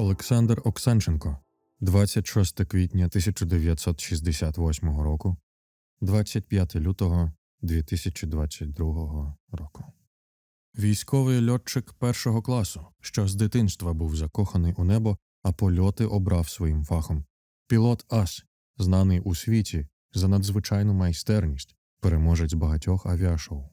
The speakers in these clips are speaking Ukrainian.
Олександр Оксанченко, 26 квітня 1968 року, 25 лютого 2022 року. Військовий льотчик першого класу, що з дитинства був закоханий у небо, а польоти обрав своїм фахом. Пілот Ас, знаний у світі за надзвичайну майстерність, переможець багатьох авіашоу.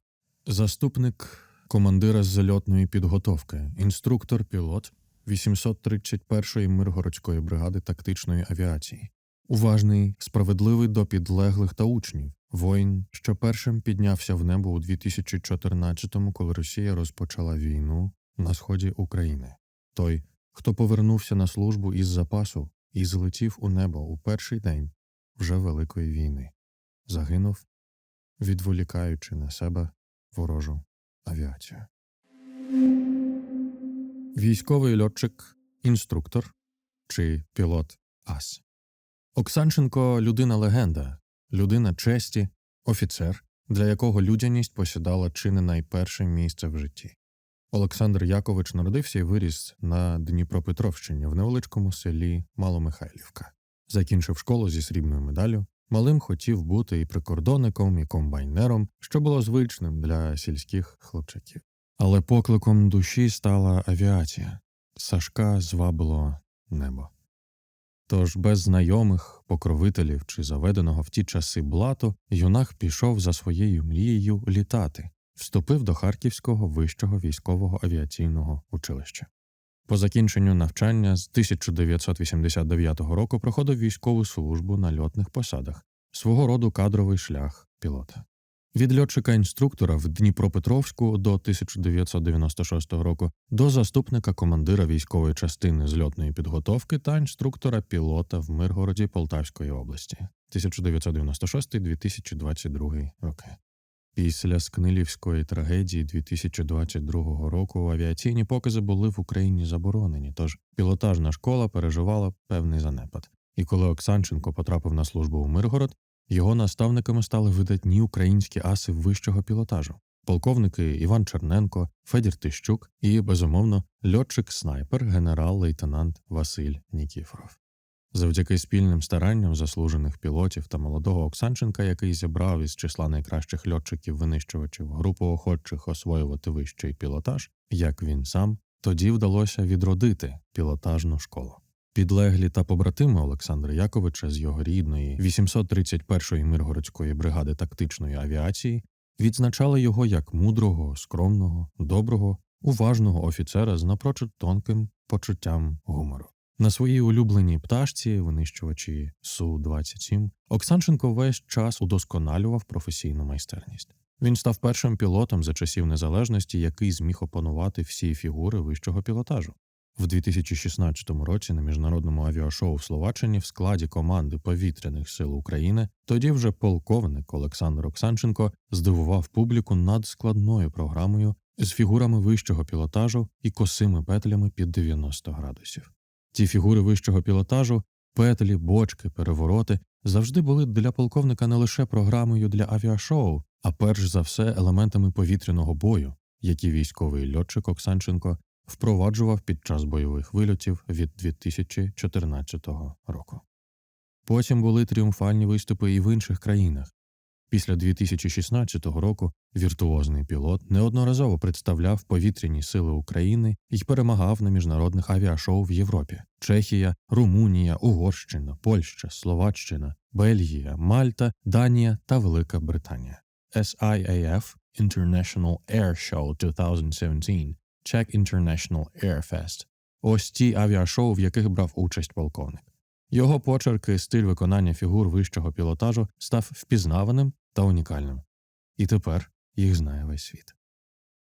Заступник командира з зальотної підготовки, інструктор-пілот 831-ї Миргородської бригади тактичної авіації. Уважний, справедливий до підлеглих та учнів, воїн, що першим піднявся в небо у 2014-му, коли Росія розпочала війну на сході України. Той, хто повернувся на службу із запасу і злетів у небо у перший день вже Великої війни, загинув, відволікаючи на себе ворожу авіацію. Військовий льотчик, інструктор чи пілот ас. Оксанченко людина легенда, людина честі, офіцер, для якого людяність посідала чи не найперше місце в житті. Олександр Якович народився і виріс на Дніпропетровщині в невеличкому селі Маломихайлівка. Закінчив школу зі срібною медаллю. Малим хотів бути і прикордонником, і комбайнером, що було звичним для сільських хлопчаків. Але покликом душі стала авіація. Сашка звабило небо. Тож без знайомих, покровителів чи заведеного в ті часи блату юнак пішов за своєю мрією літати, вступив до Харківського вищого військового авіаційного училища. По закінченню навчання з 1989 року проходив військову службу на льотних посадах, свого роду кадровий шлях пілота. Від льотчика-інструктора в Дніпропетровську до 1996 року до заступника командира військової частини з льотної підготовки та інструктора пілота в Миргороді Полтавської області 1996-2022 роки. Після Скнилівської трагедії 2022 року авіаційні покази були в Україні заборонені, тож пілотажна школа переживала певний занепад. І коли Оксанченко потрапив на службу у Миргород, його наставниками стали видатні українські аси вищого пілотажу, полковники Іван Черненко, Федір Тищук і, безумовно, льотчик-снайпер, генерал-лейтенант Василь Нікіфоров. Завдяки спільним старанням заслужених пілотів та молодого Оксанченка, який зібрав із числа найкращих льотчиків-винищувачів групу охочих освоювати вищий пілотаж, як він сам, тоді вдалося відродити пілотажну школу. Підлеглі та побратими Олександра Яковича з його рідної 831-ї Миргородської бригади тактичної авіації відзначали його як мудрого, скромного, доброго, уважного офіцера з напрочуд тонким почуттям гумору. На своїй улюбленій пташці, винищувачі Су-27, Оксанченко весь час удосконалював професійну майстерність. Він став першим пілотом за часів незалежності, який зміг опанувати всі фігури вищого пілотажу. В 2016 році на міжнародному авіашоу в Словаччині в складі команди повітряних сил України тоді вже полковник Олександр Оксанченко здивував публіку над складною програмою з фігурами вищого пілотажу і косими петлями під 90 градусів. Ті фігури вищого пілотажу, петлі, бочки, перевороти завжди були для полковника не лише програмою для авіашоу, а перш за все елементами повітряного бою, які військовий льотчик Оксанченко впроваджував під час бойових вильотів від 2014 року. Потім були тріумфальні виступи і в інших країнах. Після 2016 року віртуозний пілот неодноразово представляв повітряні сили України і перемагав на міжнародних авіашоу в Європі: Чехія, Румунія, Угорщина, Польща, Словаччина, Бельгія, Мальта, Данія та Велика Британія. SIAF International Air Show 2017 Czech International Air Fest. Ось ті авіашоу, в яких брав участь полковник. Його почерки, стиль виконання фігур вищого пілотажу став впізнаваним та унікальним. І тепер їх знає весь світ.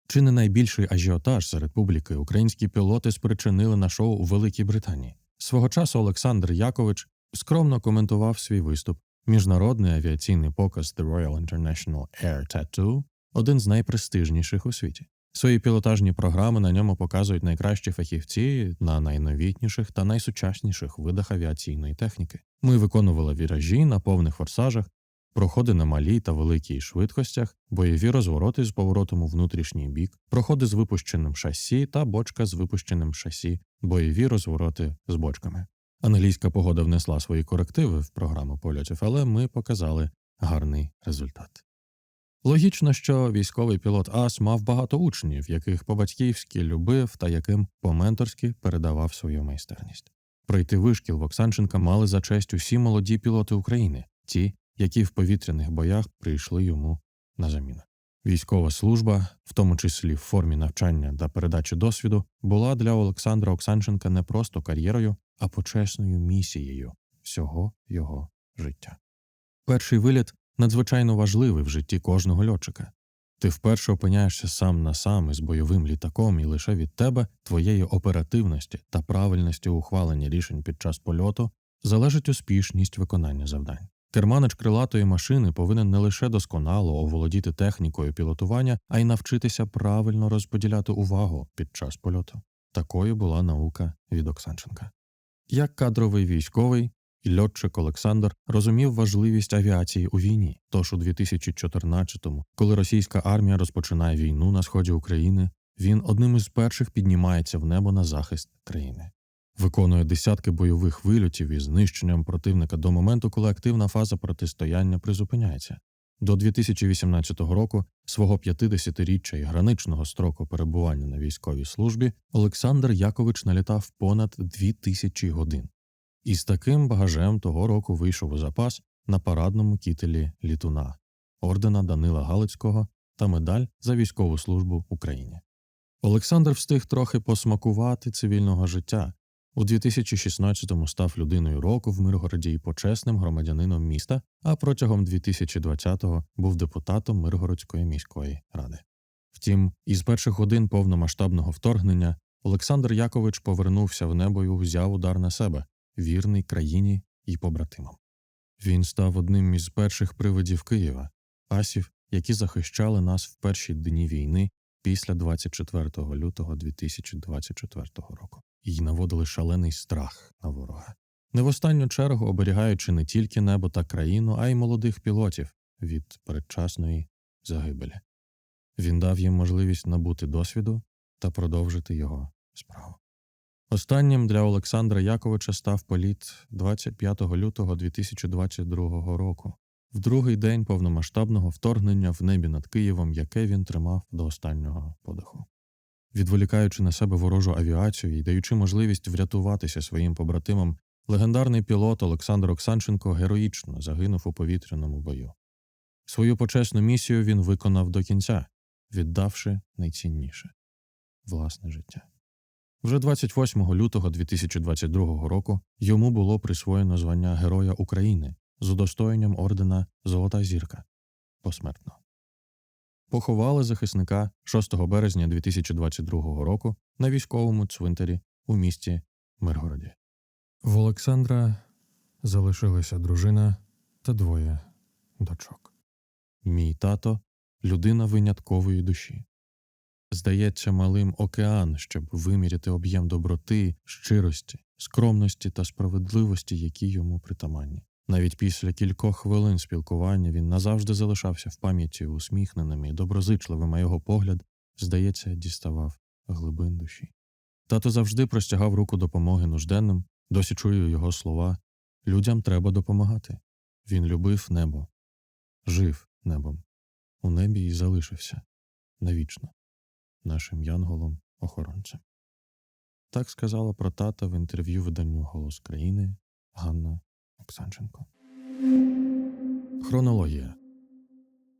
Чи не найбільший ажіотаж серед публіки українські пілоти спричинили на шоу у Великій Британії? Свого часу Олександр Якович скромно коментував свій виступ. Міжнародний авіаційний показ The Royal International Air Tattoo – один з найпрестижніших у світі. Свої пілотажні програми на ньому показують найкращі фахівці на найновітніших та найсучасніших видах авіаційної техніки. Ми виконували віражі на повних форсажах, проходи на малій та великій швидкостях, бойові розвороти з поворотом у внутрішній бік, проходи з випущеним шасі та бочка з випущеним шасі, бойові розвороти з бочками. Англійська погода внесла свої корективи в програму польотів, але ми показали гарний результат. Логічно, що військовий пілот АС мав багато учнів, яких по-батьківськи любив та яким по-менторськи передавав свою майстерність. Пройти вишкіл в Оксанченка мали за честь усі молоді пілоти України, ті, які в повітряних боях прийшли йому на заміну. Військова служба, в тому числі в формі навчання та передачі досвіду, була для Олександра Оксанченка не просто кар'єрою, а почесною місією всього його життя. Перший виліт надзвичайно важливий в житті кожного льотчика. Ти вперше опиняєшся сам на сам із бойовим літаком, і лише від тебе, твоєї оперативності та правильності ухвалення рішень під час польоту залежить успішність виконання завдань. Керманич крилатої машини повинен не лише досконало оволодіти технікою пілотування, а й навчитися правильно розподіляти увагу під час польоту. Такою була наука від Оксанченка. Як кадровий військовий, льотчик Олександр розумів важливість авіації у війні. Тож у 2014-му, коли російська армія розпочинає війну на сході України, він одним із перших піднімається в небо на захист країни. Виконує десятки бойових вильотів із знищенням противника до моменту, коли активна фаза протистояння призупиняється. До 2018 року, свого 50-річчя і граничного строку перебування на військовій службі, Олександр Якович налітав понад 2000 годин. І з таким багажем того року вийшов у запас на парадному кітелі літуна, ордена Данила Галицького та медаль за військову службу Україні. Олександр встиг трохи посмакувати цивільного життя. У 2016-му став людиною року в Миргороді і почесним громадянином міста, а протягом 2020-го був депутатом Миргородської міської ради. Втім, із перших годин повномасштабного вторгнення Олександр Якович повернувся в небо і взяв удар на себе, вірний країні і побратимам. Він став одним із перших привидів Києва, асів, які захищали нас в перші дні війни після 24 лютого 2024 року і наводили шалений страх на ворога, не в останню чергу оберігаючи не тільки небо та країну, а й молодих пілотів від передчасної загибелі. Він дав їм можливість набути досвіду та продовжити його справу. Останнім для Олександра Яковича став політ 25 лютого 2022 року, в другий день повномасштабного вторгнення в небі над Києвом, яке він тримав до останнього подиху. Відволікаючи на себе ворожу авіацію і даючи можливість врятуватися своїм побратимам, легендарний пілот Олександр Оксанченко героїчно загинув у повітряному бою. Свою почесну місію він виконав до кінця, віддавши найцінніше власне життя. Вже 28 лютого 2022 року йому було присвоєно звання Героя України з удостоєнням ордена Золота зірка посмертно. Поховали захисника 6 березня 2022 року на військовому цвинтарі у місті Миргороді. В Олександра залишилася дружина та двоє дочок. Мій тато людина виняткової душі. Здається, малим океан, щоб виміряти об'єм доброти, щирості, скромності та справедливості, які йому притаманні. Навіть після кількох хвилин спілкування він назавжди залишався в пам'яті усміхненим і доброзичливим, а його погляд, здається, діставав глибин душі. Тато завжди простягав руку допомоги нужденним, досі чую його слова людям треба допомагати. Він любив небо, жив небом, у небі і залишився навічно нашим янголом охоронцем. Так сказала про тата в інтерв'ю виданню Голос країни Ганна Оксанченко. Хронологія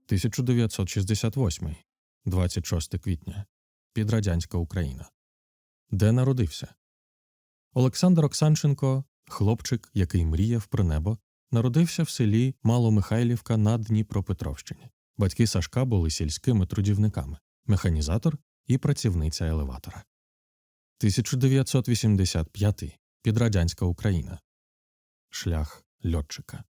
1968 26 квітня Підрадянська Україна. Де народився Олександр Оксанченко, хлопчик, який мріяв про небо, народився в селі Маломихайлівка на Дніпропетровщині. Батьки Сашка були сільськими трудівниками, механізатор і працівниця елеватора. 1985 Підрадянська Україна. Шлях льотчика.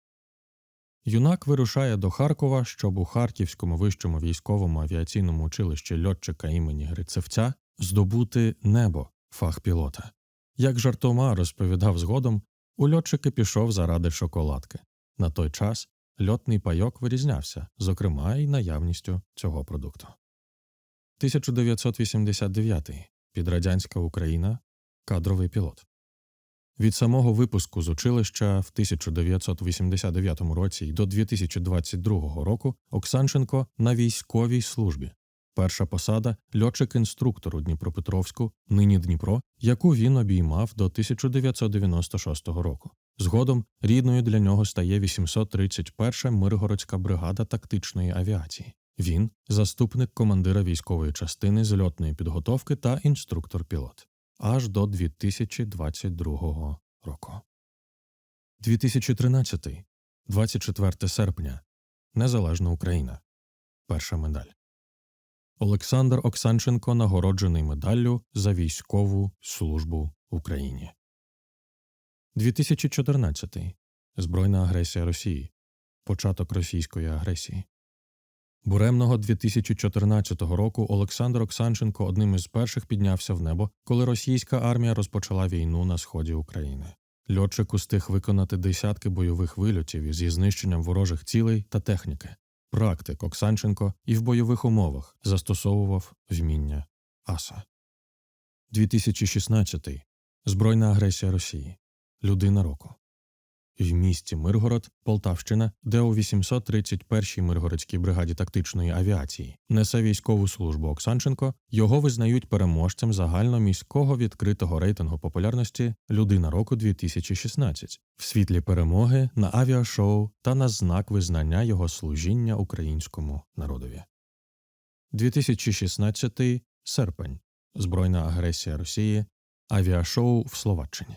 Юнак вирушає до Харкова, щоб у Харківському вищому військовому авіаційному училищі льотчика імені Грицевця здобути небо фах пілота. Як жартома розповідав згодом, у льотчики пішов заради шоколадки. На той час льотний пайок вирізнявся, зокрема й наявністю цього продукту. 1989 підрадянська Україна кадровий пілот. Від самого випуску з училища в 1989 році до 2022 року Оксанченко на військовій службі. Перша посада льотчик-інструктор у Дніпропетровську, нині Дніпро, яку він обіймав до 1996 року. Згодом рідною для нього стає 831 Миргородська бригада тактичної авіації. Він заступник командира військової частини з льотної підготовки та інструктор-пілот аж до 2022 року. 2013. 24 серпня. Незалежна Україна. Перша медаль. Олександр Оксанченко нагороджений медаллю за військову службу Україні. 2014. Збройна агресія Росії. Початок російської агресії. Буремного 2014 року Олександр Оксанченко одним із перших піднявся в небо, коли російська армія розпочала війну на сході України. Льотчик устиг виконати десятки бойових вильотів зі знищенням ворожих цілей та техніки. Практик Оксанченко і в бойових умовах застосовував вміння аса. 2016. Збройна агресія Росії. Людина року в місті Миргород, Полтавщина, де у 831-й Миргородській бригаді тактичної авіації несе військову службу Оксанченко, його визнають переможцем загальноміського відкритого рейтингу популярності Людина року 2016 в світлі перемоги на авіашоу та на знак визнання його служіння українському народові. 2016 серпень збройна агресія Росії, авіашоу в Словаччині.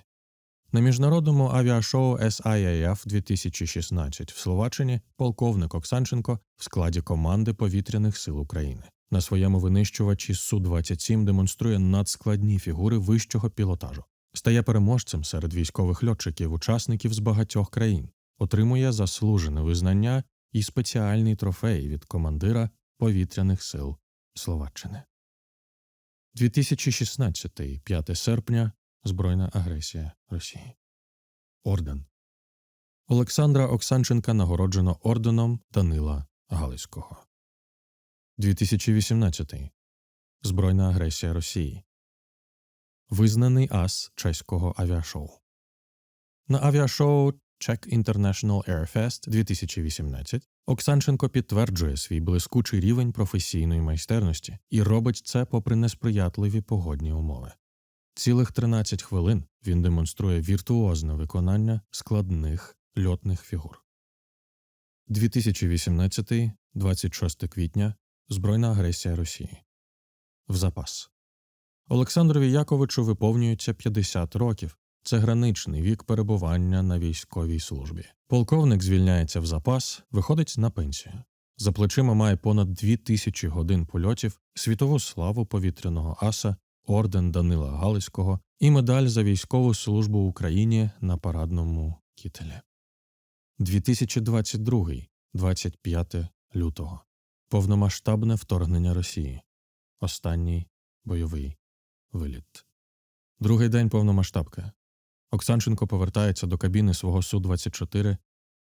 На міжнародному авіашоу SIAF 2016 в Словаччині полковник Оксанченко в складі команди повітряних сил України. На своєму винищувачі Су-27 демонструє надскладні фігури вищого пілотажу, стає переможцем серед військових льотчиків, учасників з багатьох країн, отримує заслужене визнання і спеціальний трофей від командира повітряних сил Словаччини. 2016 5 серпня збройна агресія Росії. Орден Олександра Оксанченка нагороджено орденом Данила Галицького. 2018 Збройна агресія Росії. Визнаний ас чеського авіашоу. На авіашоу Czech International Airfest 2018 Оксанченко підтверджує свій блискучий рівень професійної майстерності і робить це попри несприятливі погодні умови. Цілих 13 хвилин він демонструє віртуозне виконання складних льотних фігур. 2018 26 квітня Збройна агресія Росії. В запас Олександрові Яковичу виповнюється 50 років. Це граничний вік перебування на військовій службі. Полковник звільняється в запас, виходить на пенсію. За плечима має понад 2000 годин польотів, світову славу повітряного аса орден Данила Галицького і медаль за військову службу Україні на парадному кітелі. 2022 25 лютого повномасштабне вторгнення Росії. Останній бойовий виліт. Другий день повномасштабки. Оксанченко повертається до кабіни свого су 24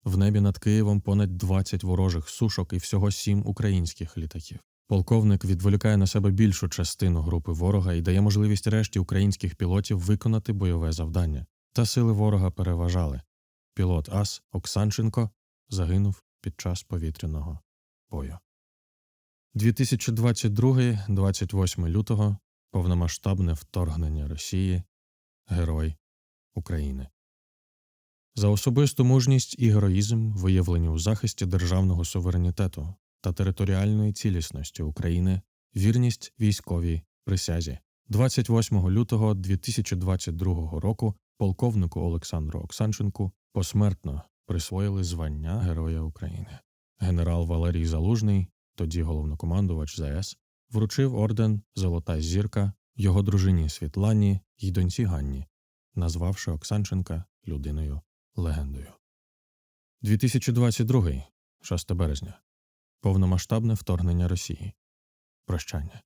в небі над Києвом понад 20 ворожих сушок і всього сім українських літаків. Полковник відволікає на себе більшу частину групи ворога і дає можливість решті українських пілотів виконати бойове завдання. Та сили ворога переважали. Пілот Ас Оксанченко загинув під час повітряного бою. 2022 28 лютого повномасштабне вторгнення Росії Герой України. За особисту мужність і героїзм, виявлені у захисті державного суверенітету, та територіальної цілісності України, вірність військовій присязі. 28 лютого 2022 року полковнику Олександру Оксанченку посмертно присвоїли звання Героя України. Генерал Валерій Залужний, тоді головнокомандувач ЗС, вручив орден Золота зірка його дружині Світлані й доньці Ганні, назвавши Оксанченка людиною легендою. 2022 6 березня повномасштабне вторгнення Росії. Прощання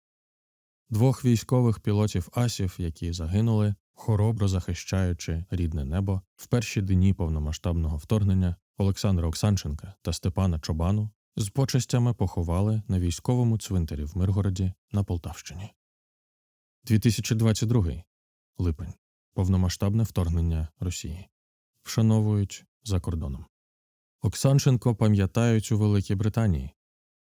двох військових пілотів Асів, які загинули, хоробро захищаючи рідне небо в перші дні повномасштабного вторгнення, Олександра Оксанченка та Степана Чобану з почестями поховали на військовому цвинтарі в Миргороді на Полтавщині. 2022 липень. Повномасштабне вторгнення Росії. Вшановують за кордоном. Оксанченко пам'ятають у Великій Британії.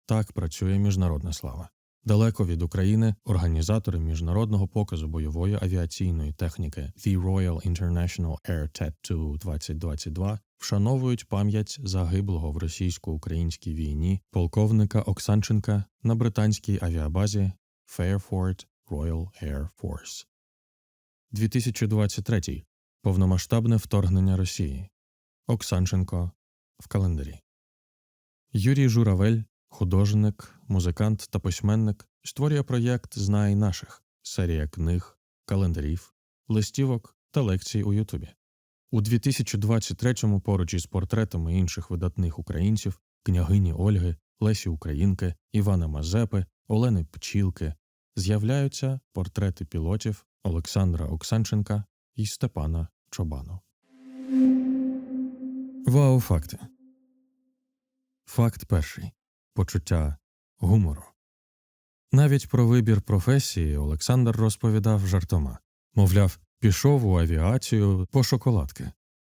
Так працює міжнародна слава. Далеко від України організатори міжнародного показу бойової авіаційної техніки The Royal International Air Tattoo 2022 вшановують пам'ять загиблого в російсько-українській війні полковника Оксанченка на британській авіабазі Fairford Royal Air Force. 2023. Повномасштабне вторгнення Росії. Оксанченко в календарі. Юрій Журавель, художник, музикант та письменник, створює проєкт Знай наших серія книг, календарів, листівок та лекцій у Ютубі. У 2023-му поруч із портретами інших видатних українців княгині Ольги, Лесі Українки, Івана Мазепи, Олени Пчілки з'являються портрети пілотів Олександра Оксанченка і Степана Чобану. Вау факти. Факт перший почуття гумору. Навіть про вибір професії Олександр розповідав жартома мовляв, пішов у авіацію по шоколадки.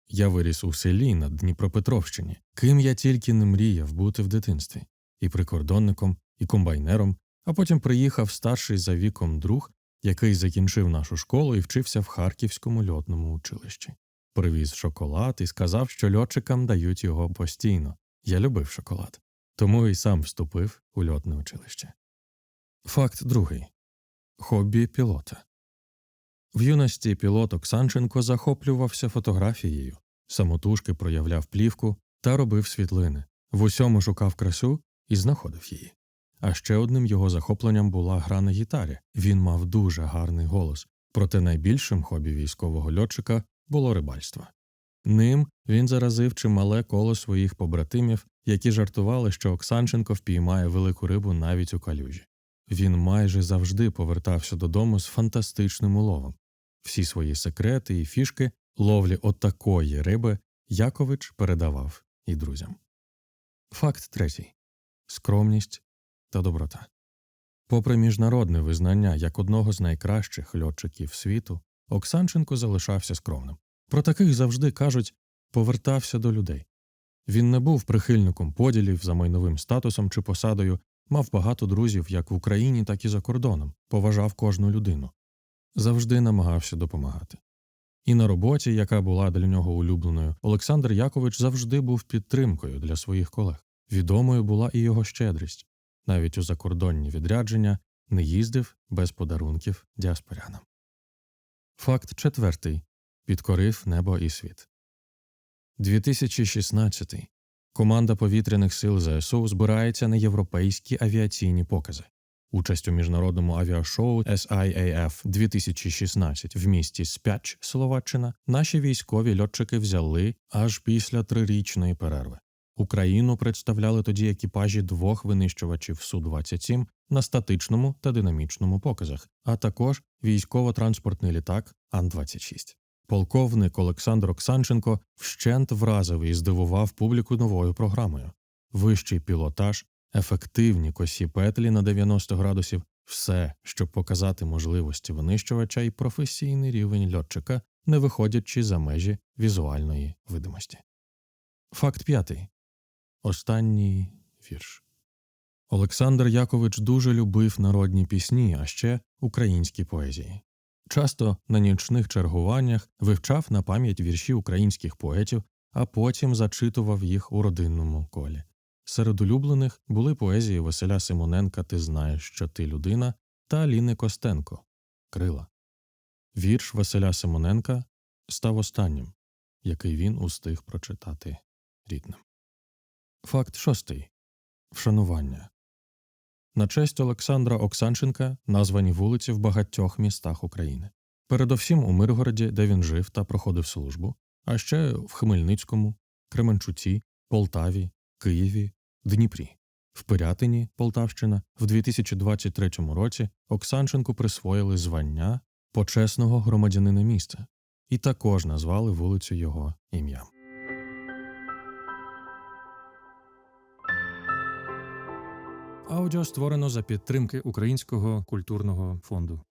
Я виріс у селі на Дніпропетровщині, ким я тільки не мріяв бути в дитинстві, і прикордонником, і комбайнером, а потім приїхав старший за віком друг, який закінчив нашу школу і вчився в Харківському льотному училищі. Привіз шоколад і сказав, що льотчикам дають його постійно. Я любив шоколад, тому і сам вступив у льотне училище. Факт другий хобі пілота. В юності пілот Оксанченко захоплювався фотографією, самотужки проявляв плівку та робив світлини, в усьому шукав красу і знаходив її. А ще одним його захопленням була гра на гітарі. Він мав дуже гарний голос, проте найбільшим хобі військового льотчика було рибальство. Ним він заразив чимале коло своїх побратимів, які жартували, що Оксанченко впіймає велику рибу навіть у калюжі. Він майже завжди повертався додому з фантастичним уловом. Всі свої секрети і фішки ловлі отакої риби Якович передавав і друзям. Факт третій скромність та доброта. Попри міжнародне визнання як одного з найкращих льотчиків світу, Оксанченко залишався скромним. Про таких завжди кажуть повертався до людей. Він не був прихильником поділів за майновим статусом чи посадою, мав багато друзів як в Україні, так і за кордоном, поважав кожну людину, завжди намагався допомагати. І на роботі, яка була для нього улюбленою, Олександр Якович завжди був підтримкою для своїх колег. Відомою була і його щедрість навіть у закордонні відрядження не їздив без подарунків діаспорянам. Факт четвертий підкорив небо і світ. 2016. Команда повітряних сил ЗСУ збирається на європейські авіаційні покази. Участь у міжнародному авіашоу SIAF 2016 в місті Спяч, Словаччина, наші військові льотчики взяли аж після трирічної перерви. Україну представляли тоді екіпажі двох винищувачів Су-27 на статичному та динамічному показах, а також військово-транспортний літак Ан-26. Полковник Олександр Оксанченко вщент вразив і здивував публіку новою програмою. Вищий пілотаж, ефективні косі петлі на 90 градусів, все, щоб показати можливості винищувача і професійний рівень льотчика, не виходячи за межі візуальної видимості. Факт п'ятий. Останній вірш. Олександр Якович дуже любив народні пісні, а ще українські поезії. Часто на нічних чергуваннях вивчав на пам'ять вірші українських поетів, а потім зачитував їх у родинному колі. Серед улюблених були поезії Василя Симоненка Ти знаєш, що ти людина та Ліни Костенко Крила. Вірш Василя Симоненка став останнім, який він устиг прочитати рідним. Факт шостий вшанування. На честь Олександра Оксанченка названі вулиці в багатьох містах України. Передовсім у Миргороді, де він жив та проходив службу, а ще в Хмельницькому, Кременчуці, Полтаві, Києві, Дніпрі. В Пирятині, Полтавщина, в 2023 році Оксанченку присвоїли звання почесного громадянина міста і також назвали вулицю його ім'ям. Аудіо створено за підтримки Українського культурного фонду.